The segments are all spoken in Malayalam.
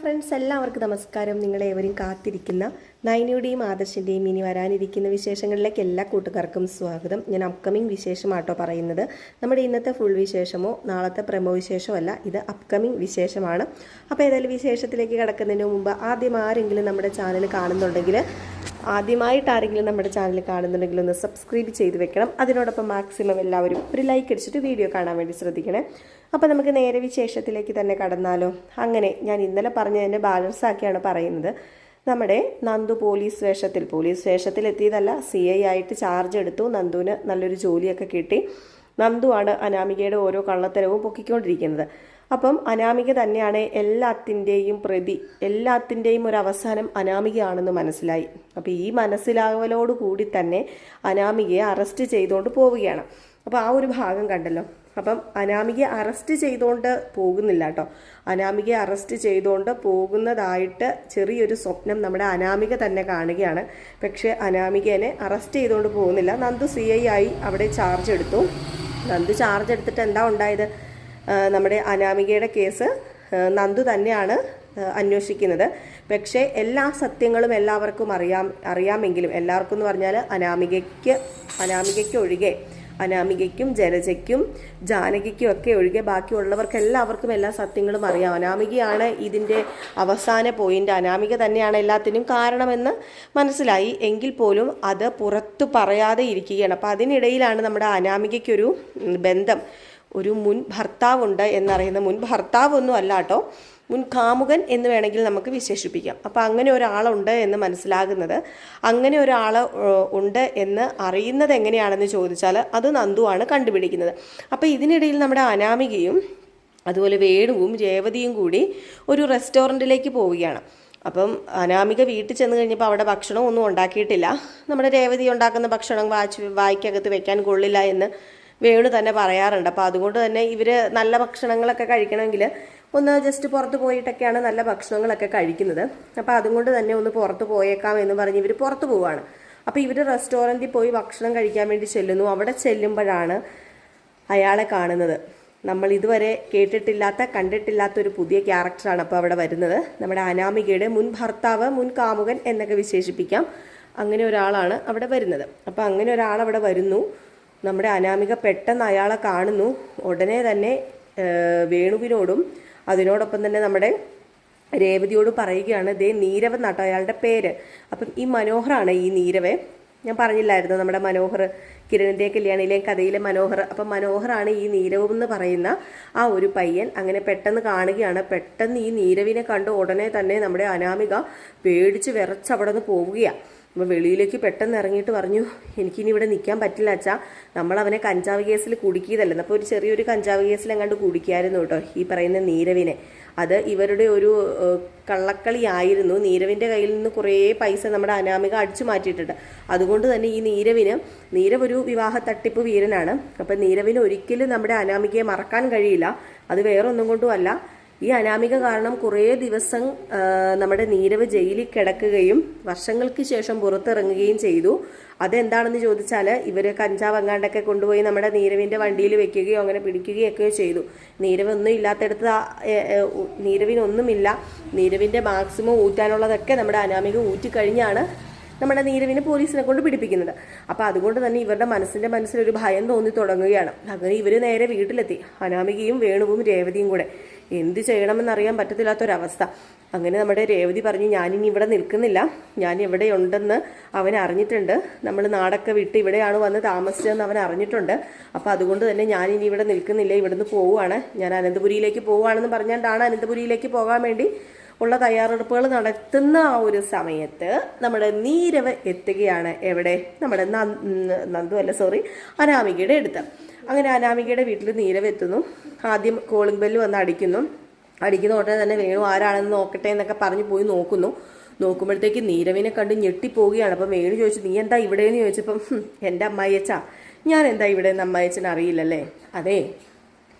ഫ്രണ്ട്സ് എല്ലാവർക്കും നമസ്കാരം. നിങ്ങളേവരും കാത്തിരിക്കുന്ന നൈനയുടെയും ആദർശിന്റെയും ഇനി വരാനിരിക്കുന്ന വിശേഷങ്ങളിലേക്ക് എല്ലാ കൂട്ടുകാർക്കും സ്വാഗതം. ഞാൻ അപ്കമിംഗ് വിശേഷമാട്ടോ പറയുന്നത്. നമ്മുടെ ഇന്നത്തെ ഫുൾ വിശേഷമോ നാളത്തെ പ്രമോ വിശേഷമോ അല്ല ഇത് അപ്കമിംഗ് വിശേഷമാണ്. അപ്പോൾ ഏതായാലും വിശേഷത്തിലേക്ക് കിടക്കുന്നതിന് മുമ്പ് ആദ്യം ആരെങ്കിലും നമ്മുടെ ചാനൽ കാണുന്നുണ്ടെങ്കിൽ ആദ്യമായിട്ട് ആരെങ്കിലും നമ്മുടെ ചാനൽ കാണുന്നുണ്ടെങ്കിൽ ഒന്ന് സബ്സ്ക്രൈബ് ചെയ്ത് വെക്കണം. അതിനോടൊപ്പം മാക്സിമം എല്ലാവരും ഒരു ലൈക്ക് അടിച്ചിട്ട് വീഡിയോ കാണാൻ വേണ്ടി ശ്രദ്ധിക്കണേ. അപ്പോൾ നമുക്ക് നേരെ വിശേഷത്തിലേക്ക് തന്നെ കടന്നാലോ? അങ്ങനെ ഞാൻ ഇന്നലെ പറഞ്ഞതിന്റെ ബാലൻസ് ആക്കിയാണ് പറയുന്നത്. നമ്മുടെ നന്ദു പോലീസ് വേഷത്തിൽ പോലീസ് വേഷത്തിൽ എത്തിയതല്ല സി ഐ ആയിട്ട് ചാർജ് എടുത്തു. നന്ദുവിന് നല്ലൊരു ജോലിയൊക്കെ കിട്ടി. നന്ദുവാണ് അനാമികയുടെ ഓരോ കള്ളത്തരവും പൊക്കിക്കൊണ്ടിരിക്കുന്നത്. അപ്പം അനാമിക തന്നെയാണ് എല്ലാത്തിന്റെയും പ്രതി എല്ലാത്തിന്റെയും ഒരു അവസാനം അനാമികയാണെന്ന് മനസ്സിലായി. അപ്പോൾ ഈ മനസ്സിലാവലോട് കൂടി തന്നെ അനാമികയെ അറസ്റ്റ് ചെയ്തുകൊണ്ട് പോവുകയാണ്. അപ്പോൾ ആ ഒരു ഭാഗം കണ്ടല്ലോ. അപ്പം അനാമികയെ അറസ്റ്റ് ചെയ്തുകൊണ്ട് പോകുന്നില്ല കേട്ടോ അനാമികയെ അറസ്റ്റ് ചെയ്തുകൊണ്ട് പോകുന്നതായിട്ട് ചെറിയൊരു സ്വപ്നം നമ്മുടെ അനാമിക തന്നെ കാണുകയാണ്. പക്ഷേ അനാമികനെ അറസ്റ്റ് ചെയ്തുകൊണ്ട് പോകുന്നില്ല. നന്ദു സി ഐ ആയി അവിടെ ചാർജ് എടുത്തു. നന്ദു ചാർജ് എടുത്തിട്ട് എന്താ ഉണ്ടായത്? നമ്മുടെ അനാമികയുടെ കേസ് നന്ദു തന്നെയാണ് അന്വേഷിക്കുന്നത്. പക്ഷേ എല്ലാ സത്യങ്ങളും എല്ലാവർക്കും അറിയാം അറിയാമെങ്കിലും എല്ലാവർക്കും എന്ന് പറഞ്ഞാൽ അനാമികയ്ക്ക് അനാമികയ്ക്ക് ഒഴികെ അനാമികയ്ക്കും ജലജയ്ക്കും ജാനകിക്കും ഒക്കെ ഒഴികെ ബാക്കിയുള്ളവർക്ക് എല്ലാവർക്കും എല്ലാ സത്യങ്ങളും അറിയാം. അനാമികയാണ് ഇതിന്റെ അവസാന പോയിന്റ് അനാമിക തന്നെയാണ് എല്ലാത്തിനും കാരണമെന്ന് മനസ്സിലായി. എങ്കിൽ പോലും അത് പുറത്തു പറയാതെ ഇരിക്കുകയാണ്. അപ്പോൾ അതിനിടയിലാണ് നമ്മുടെ അനാമികയ്ക്കൊരു ബന്ധം. ഒരു മുൻ ഭർത്താവുണ്ട് എന്നറിയുന്ന മുൻ ഭർത്താവൊന്നും അല്ല കേട്ടോ. മുൻ കാമുകൻ എന്ന് വേണമെങ്കിൽ നമുക്ക് വിശേഷിപ്പിക്കാം. അപ്പോൾ അങ്ങനെ ഒരാളുണ്ട് എന്ന് മനസ്സിലാകുന്നത്. അങ്ങനെ ഒരാൾ ഉണ്ട് എന്ന് അറിയുന്നത് എങ്ങനെയാണെന്ന് ചോദിച്ചാൽ അത് നന്ദുവാണ് കണ്ടുപിടിക്കുന്നത്. അപ്പോൾ ഇതിനിടയിൽ നമ്മുടെ അനാമികയും അതുപോലെ വേണുവും രേവതിയും കൂടി ഒരു റെസ്റ്റോറന്റിലേക്ക് പോവുകയാണ്. അപ്പം അനാമിക വീട്ടിൽ ചെന്ന് കഴിഞ്ഞപ്പോൾ അവിടെ ഭക്ഷണം ഒന്നും ഉണ്ടാക്കിയിട്ടില്ല. നമ്മുടെ രേവതി ഉണ്ടാക്കുന്ന ഭക്ഷണം വാച്ച് വായിക്കകത്ത് വെക്കാൻ കൊള്ളില്ല എന്ന് വേണു തന്നെ പറയാറുണ്ട്. അപ്പോൾ അതുകൊണ്ട് തന്നെ ഇവർ നല്ല ഭക്ഷണങ്ങളൊക്കെ കഴിക്കണമെങ്കിൽ ഒന്ന് ജസ്റ്റ് പുറത്ത് പോയിട്ടൊക്കെയാണ് നല്ല ഭക്ഷണങ്ങളൊക്കെ കഴിക്കുന്നത്. അപ്പോൾ അതുകൊണ്ട് തന്നെ ഒന്ന് പുറത്ത് പോയേക്കാം എന്ന് പറഞ്ഞ് ഇവർ പുറത്ത് പോവുകയാണ് അപ്പോൾ ഇവർ റെസ്റ്റോറന്റിൽ പോയി ഭക്ഷണം കഴിക്കാൻ വേണ്ടി ചെല്ലുന്നു. അവിടെ ചെല്ലുമ്പോഴാണ് അയാളെ കാണുന്നത്. നമ്മൾ ഇതുവരെ കേട്ടിട്ടില്ലാത്ത കണ്ടിട്ടില്ലാത്ത ഒരു പുതിയ ക്യാരക്ടറാണ് അപ്പോൾ അവിടെ വരുന്നത്. നമ്മുടെ അനാമികയുടെ മുൻ ഭർത്താവ് മുൻ കാമുകൻ എന്നൊക്കെ വിശേഷിപ്പിക്കാം. അങ്ങനെ ഒരാളാണ് അവിടെ വരുന്നത്. അപ്പോൾ അങ്ങനെ ഒരാൾ അവിടെ വരുന്നു. നമ്മുടെ അനാമിക പെട്ടെന്ന് അയാളെ കാണുന്നു. ഉടനെ തന്നെ വേണുവിനോടും അതിനോടൊപ്പം തന്നെ നമ്മുടെ രേവതിയോട് പറയുകയാണ് ദേ നീരവ് എന്നാട്ടോ അയാളുടെ പേര്. അപ്പം ഈ മനോഹറാണ് ഈ നീരവേ. ഞാൻ പറഞ്ഞില്ലായിരുന്നു നമ്മുടെ മനോഹർ കിരണിന്റെ കല്യാണിയിലെ കഥയിലെ മനോഹർ. അപ്പം മനോഹറാണ് ഈ നീരവ് എന്ന് പറയുന്ന ആ ഒരു പയ്യൻ അങ്ങനെ പെട്ടെന്ന് കാണുകയാണ്. പെട്ടെന്ന് ഈ നീരവിനെ കണ്ട് ഉടനെ തന്നെ നമ്മുടെ അനാമിക പേടിച്ച് വിറച്ച് അവിടെ നിന്ന് പോവുകയാണ് അപ്പോൾ വെളിയിലേക്ക് പെട്ടെന്ന് ഇറങ്ങിയിട്ട് പറഞ്ഞു എനിക്കിനി ഇവിടെ നിൽക്കാൻ പറ്റില്ല അച്ഛാ. നമ്മൾ അവനെ കഞ്ചാവ് കേസിൽ കുടുക്കിയതല്ലെന്ന് അപ്പോൾ ഒരു ചെറിയൊരു കഞ്ചാവ് കേസിൽ എങ്ങാണ്ട് കുടിക്കായിരുന്നു കേട്ടോ ഈ പറയുന്ന നീരവിനെ. അത് ഇവരുടെ ഒരു കള്ളക്കളി കള്ളക്കളിയായിരുന്നു. നീരവിന്റെ കയ്യിൽ നിന്ന് കുറേ പൈസ നമ്മുടെ അനാമിക അടിച്ചു മാറ്റിയിട്ടുണ്ട്. അതുകൊണ്ട് തന്നെ ഈ നീരവിന് നീരവ് ഒരു വിവാഹ തട്ടിപ്പ് വീരനാണ്. അപ്പം നീരവിന് ഒരിക്കലും നമ്മുടെ അനാമികയെ മറക്കാൻ കഴിയില്ല. അത് വേറൊന്നും കൊണ്ടും അല്ല. ഈ അനാമിക കാരണം കുറേ ദിവസം നമ്മുടെ നീരവ് ജയിലിൽ കിടക്കുകയും വർഷങ്ങൾക്ക് ശേഷം പുറത്തിറങ്ങുകയും ചെയ്തു. അതെന്താണെന്ന് ചോദിച്ചാൽ ഇവർ കഞ്ചാവ് അങ്ങാണ്ടൊക്കെ കൊണ്ടുപോയി നമ്മുടെ നീരവിന്റെ വണ്ടിയിൽ വെക്കുകയോ അങ്ങനെ പിടിക്കുകയൊക്കെ ചെയ്തു. നീരവ് ഒന്നും ഇല്ലാത്തടത്ത് നീരവിനൊന്നുമില്ല. നീരവിന്റെ മാക്സിമം ഊറ്റാനുള്ളതൊക്കെ നമ്മുടെ അനാമിക ഊറ്റിക്കഴിഞ്ഞാണ് നമ്മുടെ നീരവിനെ പോലീസിനെ കൊണ്ട് പിടിപ്പിക്കുന്നത്. അപ്പോൾ അതുകൊണ്ട് തന്നെ ഇവരുടെ മനസ്സിന്റെ മനസ്സിലൊരു ഭയം തോന്നി തുടങ്ങുകയാണ്. അങ്ങനെ ഇവർ നേരെ വീട്ടിലെത്തി. അനാമികയും വേണുവും രേവതിയും കൂടെ. എന്ത് ചെയ്യണമെന്നറിയാൻ പറ്റത്തില്ലാത്തൊരവസ്ഥ. അങ്ങനെ നമ്മുടെ രേവതി പറഞ്ഞു ഞാനിനി ഇവിടെ നിൽക്കുന്നില്ല. ഞാൻ ഇവിടെ ഉണ്ടെന്ന് അവൻ അറിഞ്ഞിട്ടുണ്ട്. നമ്മൾ നാടൊക്കെ വിട്ട് ഇവിടെയാണ് വന്ന് താമസിച്ചതെന്ന് അവൻ അറിഞ്ഞിട്ടുണ്ട്. അപ്പോൾ അതുകൊണ്ട് തന്നെ ഞാനിനി ഇവിടെ നിൽക്കുന്നില്ല ഇവിടുന്ന് പോവുകയാണ്. ഞാൻ അനന്തപുരിയിലേക്ക് പോവുകയാണെന്ന് പറഞ്ഞുകൊണ്ടാണ് അനന്തപുരിയിലേക്ക് പോകാൻ വേണ്ടി ഉള്ള തയ്യാറെടുപ്പുകൾ നടത്തുന്ന ആ ഒരു സമയത്ത് നമ്മുടെ നീരവ് എത്തുകയാണ് എവിടെ? നമ്മുടെ നന്ദു അല്ല സോറി അനാമികയുടെ അടുത്ത്. അങ്ങനെ അനാമികയുടെ വീട്ടിൽ നീരവ് എത്തുന്നു. ആദ്യം കോളിംഗ് ബെല്ല് വന്ന് അടിക്കുന്നു. അടിക്കുന്ന ഉടനെ തന്നെ വേണു ആരാണെന്ന് നോക്കട്ടെ എന്നൊക്കെ പറഞ്ഞു പോയി നോക്കുന്നു. നോക്കുമ്പോഴത്തേക്ക് നീരവിനെ കണ്ട് ഞെട്ടിപ്പോവുകയാണ്. അപ്പം വേണു ചോദിച്ചു നീ എന്താ ഇവിടെ എന്ന് ചോദിച്ചപ്പം എന്റെ അമ്മായിയച്ചാ ഞാൻ എന്താ ഇവിടെ നിന്ന് അമ്മായിച്ചൻ അറിയില്ലല്ലേ? അതെ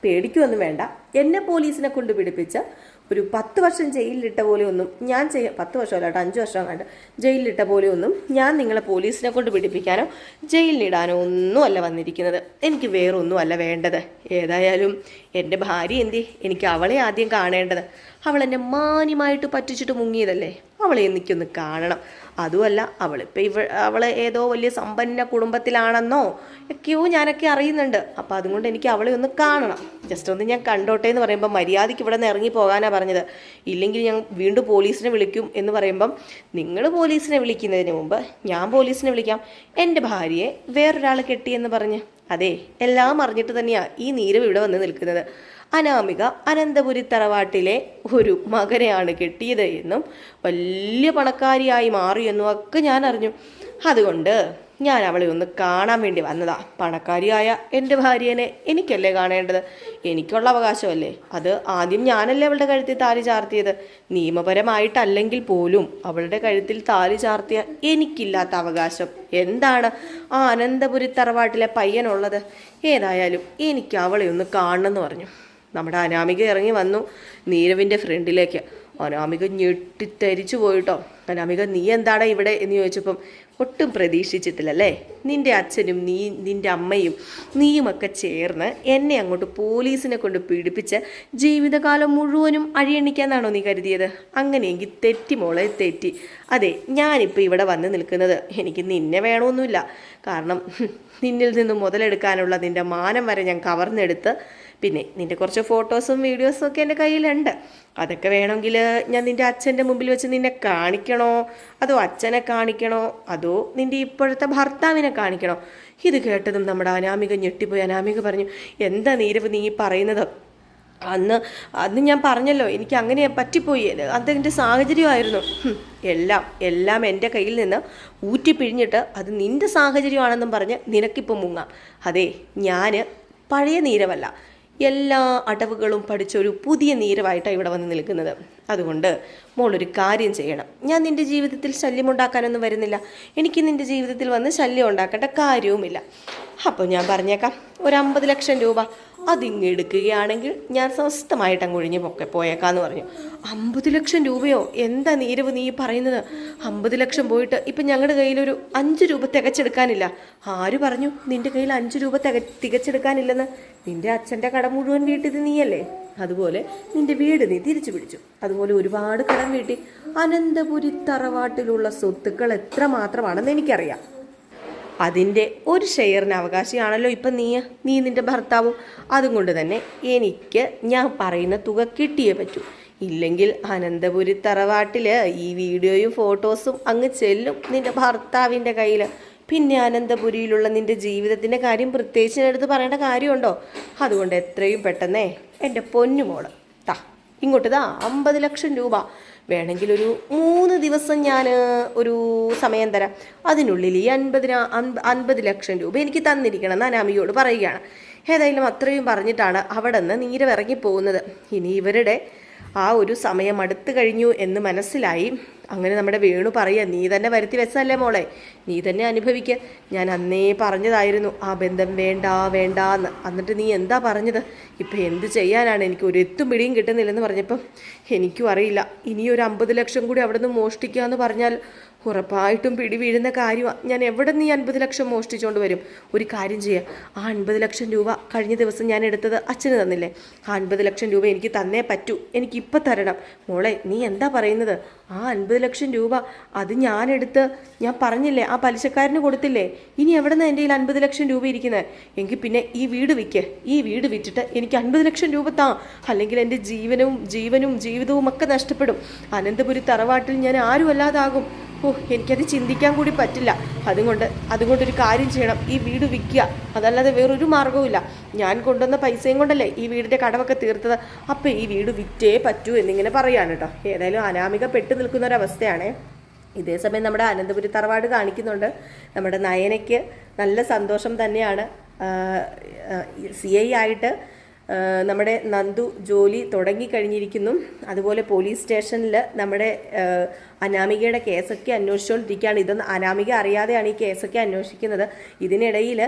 പേടിക്കൊന്നും വേണ്ട. എന്നെ പോലീസിനെ കൊണ്ട് പിടിപ്പിച്ച ഒരു പത്ത് വർഷം ജയിലിലിട്ട പോലെ ഒന്നും ഞാൻ ചെയ്യ പത്ത് വർഷമല്ല കേട്ടോ അഞ്ച് വർഷം കണ്ട് ജയിലിലിട്ട പോലെ ഒന്നും ഞാൻ നിങ്ങളെ പോലീസിനെ കൊണ്ട് പിടിപ്പിക്കാനോ ജയിലിലിടാനോ ഒന്നും അല്ല വന്നിരിക്കുന്നത്. എനിക്ക് വേറൊന്നും അല്ല വേണ്ടത്. ഏതായാലും എന്റെ ഭാര്യ എന്തി എനിക്ക് അവളെ ആദ്യം കാണേണ്ടത്. അവൾ എന്നെ മാന്യമായിട്ട് പറ്റിച്ചിട്ട് മുങ്ങിയതല്ലേ? അവളെ എനിക്കൊന്ന് കാണണം. അതുമല്ല അവളിപ്പോൾ ഇവ അവളെ ഏതോ വലിയ സമ്പന്ന കുടുംബത്തിലാണെന്നോ ഒക്കെയോ ഞാനൊക്കെ അറിയുന്നുണ്ട്. അപ്പോൾ അതുകൊണ്ട് എനിക്ക് അവളെ ഒന്ന് കാണണം. ജസ്റ്റ് ഒന്ന് ഞാൻ കണ്ടോട്ടെ എന്ന് പറയുമ്പോൾ മര്യാദയ്ക്ക് ഇവിടെ നിന്ന് ഇറങ്ങി പോകാനാണ് പറഞ്ഞത്. ഇല്ലെങ്കിൽ ഞാൻ വീണ്ടും പോലീസിനെ വിളിക്കും എന്ന് പറയുമ്പം നിങ്ങൾ പോലീസിനെ വിളിക്കുന്നതിന് മുമ്പ് ഞാൻ പോലീസിനെ വിളിക്കാം. എന്റെ ഭാര്യയെ വേറൊരാൾ കെട്ടിയെന്ന് പറഞ്ഞ്. അതെ എല്ലാം അറിഞ്ഞിട്ട് തന്നെയാണ് ഈ നീരവ് ഇവിടെ വന്ന് നിൽക്കുന്നത്. അനാമിക അനന്തപുരി തറവാട്ടിലെ ഒരു മകനെയാണ് കെട്ടിയത് എന്നും വലിയ പണക്കാരിയായി മാറിയെന്നും ഒക്കെ ഞാൻ അറിഞ്ഞു. അതുകൊണ്ട് ഞാൻ അവളെ ഒന്ന് കാണാൻ വേണ്ടി വന്നതാ. പണക്കാരിയായ എന്റെ ഭാര്യനെ എനിക്കല്ലേ കാണേണ്ടത്? എനിക്കുള്ള അവകാശമല്ലേ? അത് ആദ്യം ഞാനല്ലേ അവളുടെ കഴുത്തിൽ താലി ചാർത്തിയത്? നിയമപരമായിട്ടല്ലെങ്കിൽ പോലും അവളുടെ കഴുത്തിൽ താലി ചാർത്തിയ എനിക്കില്ലാത്ത അവകാശം എന്താണ് ആ അനന്തപുരി തറവാട്ടിലെ പയ്യനുള്ളത്? ഏതായാലും എനിക്ക് അവളെ ഒന്ന് കാണണമെന്ന് പറഞ്ഞു. നമ്മുടെ അനാമിക ഇറങ്ങി വന്നു നീരവിന്റെ ഫ്രണ്ടിലേക്ക്. അനാമിക ഞെട്ടിത്തരിച്ചു പോയിട്ടോ. അനാമിക നീ എന്താണ് ഇവിടെ? എന്ന് ചോദിച്ചപ്പം ഒട്ടും പ്രതീക്ഷിച്ചിട്ടില്ലല്ലേ? നിന്റെ അച്ഛനും നീ നിന്റെ അമ്മയും നീയുമൊക്കെ ചേർന്ന് എന്നെ അങ്ങോട്ട് പോലീസിനെ കൊണ്ട് പീഡിപ്പിച്ച് ജീവിതകാലം മുഴുവനും അഴിയണിക്കാന്നാണോ നീ കരുതിയത്? അങ്ങനെയെങ്കിൽ തെറ്റി മോളെ തെറ്റി. അതെ ഞാനിപ്പോൾ ഇവിടെ വന്ന് നിൽക്കുന്നത്. എനിക്ക് നിന്നെ വേണമൊന്നുമില്ല. കാരണം നിന്നിൽ നിന്ന് മുതലെടുക്കാനുള്ള നിന്റെ മാനം വരെ ഞാൻ കവർന്നെടുത്ത് പിന്നെ നിന്റെ കുറച്ച് ഫോട്ടോസും വീഡിയോസും ഒക്കെ എന്റെ കയ്യിലുണ്ട്. അതൊക്കെ വേണമെങ്കിൽ ഞാൻ നിന്റെ അച്ഛന്റെ മുമ്പിൽ വെച്ച് നിന്നെ കാണിക്കണോ? അതോ അച്ഛനെ കാണിക്കണോ? അതോ നിന്റെ ഇപ്പോഴത്തെ ഭർത്താവിനെ കാണിക്കണോ? ഇത് കേട്ടതും നമ്മുടെ അനാമിക ഞെട്ടിപ്പോയി. അനാമിക പറഞ്ഞു എന്താ നീരവ് നീ പറയുന്നത്? അന്ന് അന്ന് ഞാൻ പറഞ്ഞല്ലോ എനിക്ക് അങ്ങനെ പറ്റിപ്പോയി. അതെന്റെ സാഹചര്യമായിരുന്നു. എല്ലാം എല്ലാം എന്റെ കയ്യിൽ നിന്ന് ഊറ്റിപ്പിഴിഞ്ഞിട്ട് അത് നിന്റെ സാഹചര്യമാണെന്നും പറഞ്ഞ് നിനക്കിപ്പോൾ മുങ്ങാം. അതെ ഞാൻ പഴയ നീരവല്ല. എല്ലാ അടവുകളും പഠിച്ച ഒരു പുതിയ നീരവായിട്ടാണ് ഇവിടെ വന്ന് നിൽക്കുന്നത്. അതുകൊണ്ട് മോളൊരു കാര്യം ചെയ്യണം. ഞാൻ നിന്റെ ജീവിതത്തിൽ ശല്യം ഉണ്ടാക്കാനൊന്നും വരുന്നില്ല. എനിക്ക് നിന്റെ ജീവിതത്തിൽ വന്ന് ശല്യം ഉണ്ടാക്കേണ്ട കാര്യവുമില്ല. അപ്പോൾ ഞാൻ പറഞ്ഞേക്കാം. ഒരു അമ്പത് ലക്ഷം രൂപ അതിങ്ങ് എടുക്കുകയാണെങ്കിൽ ഞാൻ സ്വസ്ഥമായിട്ട് അങ്ങ് ഒഴിഞ്ഞ് പൊക്കെ പോയേക്കാന്ന് പറഞ്ഞു. അമ്പത് ലക്ഷം രൂപയോ? എന്താ നീരവ് നീ പറയുന്നത്? അമ്പത് ലക്ഷം പോയിട്ട് ഇപ്പം ഞങ്ങളുടെ കയ്യിലൊരു അഞ്ച് രൂപ തികച്ചെടുക്കാനില്ല. ആര് പറഞ്ഞു നിന്റെ കയ്യിൽ അഞ്ച് രൂപ തിക തികച്ചെടുക്കാനില്ലെന്ന്? നിന്റെ അച്ഛന്റെ കട മുഴുവൻ വീട്ടിൽ നീയല്ലേ? അതുപോലെ നിന്റെ വീട് നീ തിരിച്ചു പിടിച്ചു. അതുപോലെ ഒരുപാട് കടം വീട്ടി. അനന്തപുരി തറവാട്ടിലുള്ള സ്വത്തുക്കൾ എത്ര മാത്രമാണെന്ന് എനിക്കറിയാം. അതിന്റെ ഒരു ഷെയറിന് അവകാശിയാണല്ലോ ഇപ്പം നീ നീ നിന്റെ ഭർത്താവും. അതുകൊണ്ട് തന്നെ എനിക്ക് ഞാൻ പറയുന്ന തുക കിട്ടിയേ പറ്റൂ. ഇല്ലെങ്കിൽ അനന്തപുരി തറവാട്ടിൽ ഈ വീഡിയോയും ഫോട്ടോസും അങ്ങ് ചെല്ലും നിന്റെ ഭർത്താവിന്റെ കയ്യിൽ. പിന്നെ അനന്തപുരിയിലുള്ള നിന്റെ ജീവിതത്തിന്റെ കാര്യം പ്രത്യേകിച്ച് എടുത്ത് പറയേണ്ട കാര്യമുണ്ടോ? അതുകൊണ്ട് എത്രയും പെട്ടെന്നേ എന്റെ പൊന്നുമോൾ താ ഇങ്ങോട്ട് ഇതാ അമ്പത് ലക്ഷം രൂപ. വേണമെങ്കിൽ ഒരു മൂന്ന് ദിവസം ഞാൻ ഒരു സമയം തരാം. അതിനുള്ളിൽ ഈ അൻപതിന അൻപ- അൻപത് ലക്ഷം രൂപ എനിക്ക് തന്നിരിക്കണം എന്ന് അനാമികയോട് പറയുകയാണ്. ഏതായാലും അത്രയും പറഞ്ഞിട്ടാണ് അവിടെ നിന്ന് നീരവിറങ്ങി പോകുന്നത് ഇനി ഇവരുടെ ആ ഒരു സമയം അടുത്തു കഴിഞ്ഞു എന്ന് മനസ്സിലായി. അങ്ങനെ നമ്മുടെ വേണു പറയുക നീ തന്നെ വരുത്തി വെച്ചതല്ലേ മോളെ? നീ തന്നെ അനുഭവിക്കുക ഞാൻ അന്നേ പറഞ്ഞതായിരുന്നു ആ ബന്ധം വേണ്ട വേണ്ട എന്ന്. എന്നിട്ട് നീ എന്താ പറഞ്ഞത്? ഇപ്പം എന്ത് ചെയ്യാനാണ്? എനിക്ക് ഒരു എത്തും പിടിയും കിട്ടുന്നില്ലെന്ന് പറഞ്ഞപ്പം എനിക്കും അറിയില്ല. ഇനിയൊരു അമ്പത് ലക്ഷം കൂടി അവിടെ നിന്ന് മോഷ്ടിക്കുക എന്ന് പറഞ്ഞാൽ ഉറപ്പായിട്ടും പിടി വീഴുന്ന കാര്യമാണ് ഞാൻ എവിടെ നിന്ന് ഈ അൻപത് ലക്ഷം മോഷ്ടിച്ചുകൊണ്ട് വരും? ഒരു കാര്യം ചെയ്യുക ആ അൻപത് ലക്ഷം രൂപ കഴിഞ്ഞ ദിവസം ഞാൻ എടുത്തത് അച്ഛന് തന്നില്ലേ? ആ അൻപത് ലക്ഷം രൂപ എനിക്ക് തന്നേ പറ്റൂ. എനിക്കിപ്പോൾ തരണം. മോളെ നീ എന്താ പറയുന്നത്? ആ അൻപത് ലക്ഷം രൂപ അത് ഞാനെടുത്ത് ഞാൻ പറഞ്ഞില്ലേ? ആ പലിശക്കാരന് കൊടുത്തില്ലേ? ഇനി എവിടെ നിന്ന് എന്റെ കയ്യിൽ അൻപത് ലക്ഷം രൂപ ഇരിക്കുന്നത് എങ്കിൽ പിന്നെ ഈ വീട് വിൽക്ക് ഈ വീട് വിറ്റിട്ട് എനിക്ക് അൻപത് ലക്ഷം രൂപ താ. അല്ലെങ്കിൽ എന്റെ ജീവനും ജീവനും ജീവിതവും ഒക്കെ നഷ്ടപ്പെടും. അനന്തപുരി തറവാട്ടിൽ ഞാൻ ആരും അല്ലാതാകും ഓ എനിക്കത് ചിന്തിക്കാൻ കൂടി പറ്റില്ല. അതുകൊണ്ട് അതുകൊണ്ടൊരു കാര്യം ചെയ്യണം. ഈ വീട് വിൽക്കുക. അതല്ലാതെ വേറൊരു മാർഗവുമില്ല ഞാൻ കൊണ്ടുവന്ന പൈസയും കൊണ്ടല്ലേ ഈ വീടിന്റെ കടമൊക്കെ തീർത്തത്. അപ്പം ഈ വീട് വിറ്റേ പറ്റൂ എന്നിങ്ങനെ പറയാണ് കേട്ടോ ഏതായാലും അനാമിക പെട്ടു നിൽക്കുന്ന ഒരവസ്ഥയാണേ ഇതേ സമയം നമ്മുടെ അനന്തപുരി തറവാട് കാണിക്കുന്നുണ്ട്. നമ്മുടെ നയനയ്ക്ക് നല്ല സന്തോഷം തന്നെയാണ്. സി ഐ ആയിട്ട് നമ്മുടെ നന്ദു ജോലി തുടങ്ങിക്കഴിഞ്ഞിരിക്കുന്നു അതുപോലെ പോലീസ് സ്റ്റേഷനിൽ നമ്മുടെ അനാമികയുടെ കേസൊക്കെ അന്വേഷിച്ചുകൊണ്ടിരിക്കുകയാണ്. ഇതൊന്നും അനാമിക അറിയാതെയാണ് ഈ കേസൊക്കെ അന്വേഷിക്കുന്നത്. ഇതിനിടയിൽ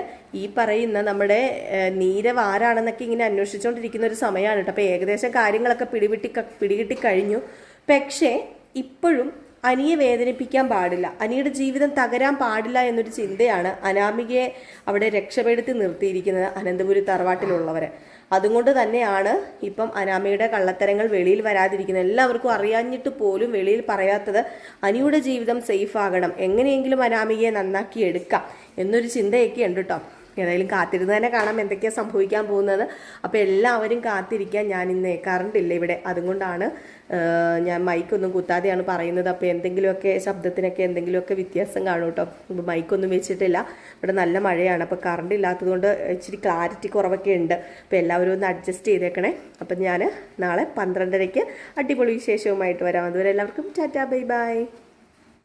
ഈ പറയുന്ന നമ്മുടെ നീരവ് ആരാണെന്നൊക്കെ ഇങ്ങനെ അന്വേഷിച്ചുകൊണ്ടിരിക്കുന്ന ഒരു സമയമാണ് കേട്ടോ. അപ്പോൾ ഏകദേശം കാര്യങ്ങളൊക്കെ പിടിവിട്ടി പിടികിട്ടി കഴിഞ്ഞു. പക്ഷേ ഇപ്പോഴും അനിയെ വേദനിപ്പിക്കാൻ പാടില്ല. അനിയുടെ ജീവിതം തകരാൻ പാടില്ല എന്നൊരു ചിന്തയാണ് അനാമികയെ അവിടെ രക്ഷപ്പെടുത്തി നിർത്തിയിരിക്കുന്നത് അനന്തപുരി തറവാട്ടിലുള്ളവർ അതുകൊണ്ട് തന്നെയാണ് ഇപ്പം അനാമയുടെ കള്ളത്തരങ്ങൾ വെളിയിൽ വരാതിരിക്കുന്നത്. എല്ലാവർക്കും അറിയാഞ്ഞിട്ട് പോലും വെളിയിൽ പറയാത്തത് അനിയുടെ ജീവിതം സേഫ് ആകണം. എങ്ങനെയെങ്കിലും അനാമികയെ നന്നാക്കി എടുക്കാം എന്നൊരു ചിന്തയൊക്കെ ഉണ്ട് കേട്ടോ ഏതായാലും കാത്തിരുന്ന് തന്നെ കാണാം എന്തൊക്കെയാണ് സംഭവിക്കാൻ പോകുന്നത്. അപ്പോൾ എല്ലാവരും കാത്തിരിക്കാൻ ഞാൻ ഇന്ന് കറണ്ട് ഇല്ല ഇവിടെ. അതുകൊണ്ടാണ് ഞാൻ മൈക്കൊന്നും കുത്താതെയാണ് പറയുന്നത്. അപ്പോൾ എന്തെങ്കിലുമൊക്കെ ശബ്ദത്തിനൊക്കെ എന്തെങ്കിലുമൊക്കെ വ്യത്യാസം കാണും കേട്ടോ. ഇപ്പോൾ മൈക്കൊന്നും വെച്ചിട്ടില്ല. ഇവിടെ നല്ല മഴയാണ്. അപ്പോൾ കറണ്ട് ഇല്ലാത്തതുകൊണ്ട് ഇച്ചിരി ക്ലാരിറ്റി കുറവൊക്കെ ഉണ്ട്. അപ്പോൾ എല്ലാവരും ഒന്ന് അഡ്ജസ്റ്റ് ചെയ്തേക്കണേ. അപ്പം ഞാൻ നാളെ പന്ത്രണ്ടരയ്ക്ക് അടിപൊളി വിശേഷവുമായിട്ട് വരാം. അതുവരെ എല്ലാവർക്കും ടാറ്റാ ബൈ ബൈ.